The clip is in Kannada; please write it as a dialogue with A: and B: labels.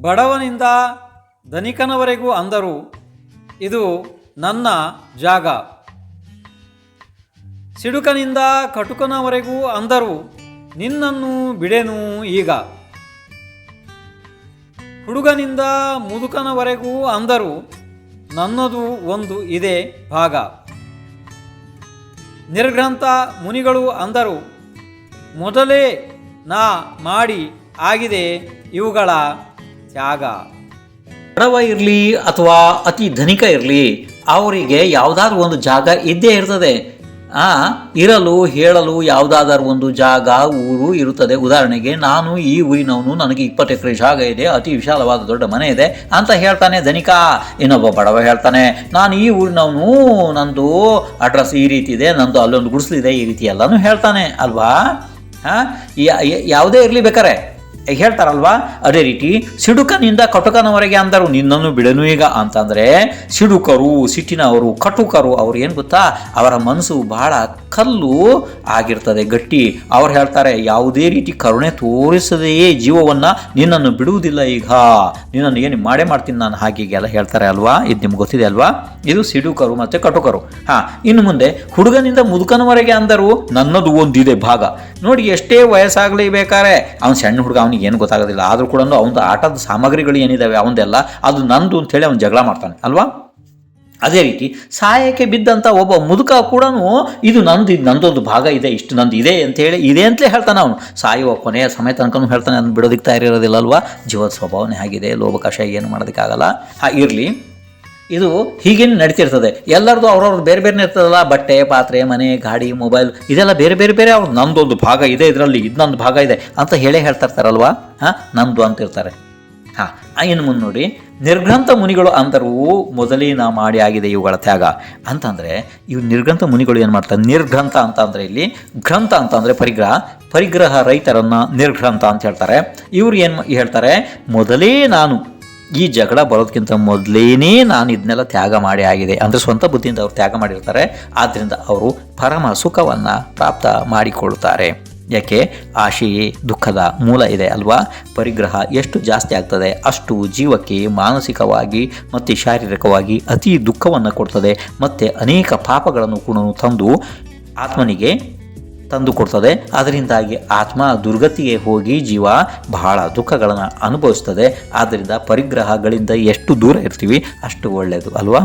A: ಬಡವನಿಂದ ಧನಿಕನವರೆಗೂ ಅಂದರು, ಇದು ನನ್ನ ಜಾಗ. ಸಿಡುಕನಿಂದ ಕಟುಕನವರೆಗೂ ಅಂದರು, ನಿನ್ನನ್ನು ಬಿಡೆನು ಈಗ. ಹುಡುಗನಿಂದ ಮುದುಕನವರೆಗೂ ಅಂದರು, ನನ್ನದು ಒಂದು ಇದೆ ಭಾಗ. ನಿರ್ಗ್ರಂಥ ಮುನಿಗಳು ಅಂದರು, ಮೊದಲೇ ನಾ ಮಾಡಿ ಆಗಿದೆ ಇವುಗಳ ತ್ಯಾಗ.
B: ಬಡವ ಇರಲಿ ಅಥವಾ ಅತಿ ಧನಿಕ ಇರಲಿ, ಅವರಿಗೆ ಯಾವುದಾದ್ರೂ ಒಂದು ಜಾಗ ಇದ್ದೇ ಇರ್ತದೆ. ಆ, ಇರಲು, ಹೇಳಲು ಯಾವುದಾದ್ರೂ ಒಂದು ಜಾಗ, ಊರು ಇರುತ್ತದೆ. ಉದಾಹರಣೆಗೆ, ನಾನು ಈ ಊರಿನವನು, ನನಗೆ ಇಪ್ಪತ್ತು ಎಕರೆ ಜಾಗ ಇದೆ, ಅತಿ ವಿಶಾಲವಾದ ದೊಡ್ಡ ಮನೆ ಇದೆ ಅಂತ ಹೇಳ್ತಾನೆ ಧನಿಕ. ಇನ್ನೊಬ್ಬ ಬಡವ ಹೇಳ್ತಾನೆ, ನಾನು ಈ ಊರಿನವನು, ನಂದು ಅಡ್ರೆಸ್ ಈ ರೀತಿ ಇದೆ, ನಂದು ಅಲ್ಲೊಂದು ಗುಡಿಸ್ಲಿದೆ ಈ ರೀತಿ ಎಲ್ಲನೂ ಹೇಳ್ತಾನೆ, ಅಲ್ವಾ? ಹಾಂ ಯಾವುದೇ ಇರಲಿ ಬೇಕಾರೆ ಹೇಳ್ತಾರಲ್ವಾ? ಅದೇ ರೀತಿ, ಸಿಡುಕನಿಂದ ಕಟುಕನವರೆಗೆ ಅಂದರು, ನಿನ್ನನ್ನು ಬಿಡನು ಈಗ ಅಂತಂದರೆ, ಸಿಡುಕರು, ಸಿಟ್ಟಿನವರು, ಕಟುಕರು, ಅವ್ರು ಏನು ಗೊತ್ತಾ? ಅವರ ಮನಸ್ಸು ಬಹಳ ಕಲ್ಲು ಆಗಿರ್ತದೆ, ಗಟ್ಟಿ. ಅವ್ರು ಹೇಳ್ತಾರೆ, ಯಾವುದೇ ರೀತಿ ಕರುಣೆ ತೋರಿಸದೆಯೇ ಜೀವವನ್ನು, ನಿನ್ನನ್ನು ಬಿಡುವುದಿಲ್ಲ ಈಗ. ನಿನ್ನನ್ನು ಏನು ಮಾಡೇ ಮಾಡ್ತೀನಿ ನಾನು ಹಾಗೆ ಎಲ್ಲ ಹೇಳ್ತಾರೆ ಅಲ್ವಾ? ಇದು ನಿಮ್ಗೆ ಗೊತ್ತಿದೆ ಅಲ್ವಾ? ಇದು ಸಿಡುಕರು ಮತ್ತು ಕಟುಕರು ಹಾಂ, ಇನ್ನು ಮುಂದೆ, ಹುಡುಗನಿಂದ ಮುದುಕನವರೆಗೆ ಅಂದರು, ನನ್ನದು ಒಂದಿದೆ ಭಾಗ. ನೋಡಿ, ಎಷ್ಟೇ ವಯಸ್ಸಾಗಲಿ ಬೇಕಾರೆ, ಅವ್ನು ಸಣ್ಣ ಹುಡುಗ, ಅವನಿಗೆ ಏನು ಗೊತ್ತಾಗೋದಿಲ್ಲ. ಆದರೂ ಕೂಡ ಅವನ ಆಟದ ಸಾಮಗ್ರಿಗಳು ಏನಿದಾವೆ ಅವನದೆಲ್ಲ ಅದು ನಂದು ಅಂತೇಳಿ ಅವ್ನು ಜಗಳ ಮಾಡ್ತಾನೆ, ಅಲ್ವಾ? ಅದೇ ರೀತಿ ಸಹಾಯಕ್ಕೆ ಬಿದ್ದಂಥ ಒಬ್ಬ ಮುದುಕ ಕೂಡ ಇದು ನಂದು, ಇದು ನಂದೊಂದು ಭಾಗ ಇದೆ, ಇಷ್ಟು ನಂದು ಇದೆ ಅಂತೇಳಿ ಇದೆ ಅಂತಲೇ ಹೇಳ್ತಾನೆ ಅವನು. ಸಾಯುವ ಕೊನೆಯ ಸಮಯ ತನಕ ಹೇಳ್ತಾನೆ, ಅದನ್ನು ಬಿಡೋದಕ್ಕೆ ತಯಾರಿರೋದಿಲ್ಲ ಅಲ್ವಾ ಜೀವದ ಸ್ವಭಾವನೆ ಆಗಿದೆ ಲೋಭಕಾಶ ಏನು ಮಾಡೋದಕ್ಕಾಗಲ್ಲ. ಹಾ, ಇರಲಿ. ಇದು ಹೀಗೇನು ನಡೀತಿರ್ತದೆ. ಎಲ್ಲರದು ಅವ್ರವ್ರದ್ದು ಬೇರೆ ಬೇರೆ ಇರ್ತದಲ್ಲ? ಬಟ್ಟೆ, ಪಾತ್ರೆ, ಮನೆ, ಗಾಡಿ, ಮೊಬೈಲ್, ಇದೆಲ್ಲ ಬೇರೆ ಬೇರೆ ಬೇರೆ ಅವ್ರು ನಂದೊಂದು ಭಾಗ ಇದೆ, ಇದರಲ್ಲಿ ಇದು ನಂದು ಭಾಗ ಇದೆ ಅಂತ ಹೇಳೇ ಹೇಳ್ತಾ ಇರ್ತಾರಲ್ವಾ? ಹಾಂ, ನಂದು ಅಂತಿರ್ತಾರೆ. ಹಾಂ ಇನ್ನು ಮುಂದೆ ನೋಡಿ, ನಿರ್ಗ್ರಂಥ ಮುನಿಗಳು ಅಂದರು ಮೊದಲೇ ನಾ ಮಾಡಿ ಆಗಿದೆ ಇವುಗಳ ತ್ಯಾಗ. ಅಂತಂದರೆ, ಇವು ನಿರ್ಗ್ರಂಥ ಮುನಿಗಳು ಏನು ಮಾಡ್ತಾರೆ ನಿರ್ಗ್ರಂಥ ಅಂತ ಅಂದರೆ ಇಲ್ಲಿ ಗ್ರಂಥ ಅಂತ ಅಂದರೆ ಪರಿಗ್ರಹ ಪರಿಗ್ರಹ ರೈತರನ್ನು ನಿರ್ಗ್ರಂಥ ಅಂತ ಹೇಳ್ತಾರೆ. ಇವ್ರು ಏನು ಹೇಳ್ತಾರೆ, ಮೊದಲೇ ನಾನು ಈ ಜಗಳ ಬರೋದಕ್ಕಿಂತ ಮೊದಲೇನೇ ನಾನು ಇದನ್ನೆಲ್ಲ ತ್ಯಾಗ ಮಾಡಿ ಆಗಿದೆ. ಅಂದರೆ ಸ್ವಂತ ಬುದ್ಧಿಯಿಂದ ಅವರು ತ್ಯಾಗ ಮಾಡಿರ್ತಾರೆ. ಆದ್ದರಿಂದ ಅವರು ಪರಮ ಸುಖವನ್ನು ಪ್ರಾಪ್ತ ಮಾಡಿಕೊಳ್ಳುತ್ತಾರೆ ಯಾಕೆ? ಆಶೆಯೇ ದುಃಖದ ಮೂಲ ಇದೆ ಅಲ್ವಾ? ಪರಿಗ್ರಹ ಎಷ್ಟು ಜಾಸ್ತಿ ಆಗ್ತದೆ? ಅಷ್ಟು ಜೀವಕ್ಕೆ ಮಾನಸಿಕವಾಗಿ ಮತ್ತು ಶಾರೀರಿಕವಾಗಿ ಅತಿ ದುಃಖವನ್ನು ಕೊಡ್ತದೆ. ಮತ್ತು ಅನೇಕ ಪಾಪಗಳನ್ನು ಕೂಡ ತಂದು ಆತ್ಮನಿಗೆ ತಂದು ಕೊಡ್ತದೆ. ಅದರಿಂದಾಗಿ ಆತ್ಮ ದುರ್ಗತಿಗೆ ಹೋಗಿ ಜೀವ ಬಹಳ ದುಃಖಗಳನ್ನು ಅನುಭವಿಸ್ತದೆ. ಆದ್ದರಿಂದ ಪರಿಗ್ರಹಗಳಿಂದ ಎಷ್ಟು ದೂರ ಇರ್ತೀವಿ ಅಷ್ಟು ಒಳ್ಳೆಯದು ಅಲ್ವಾ?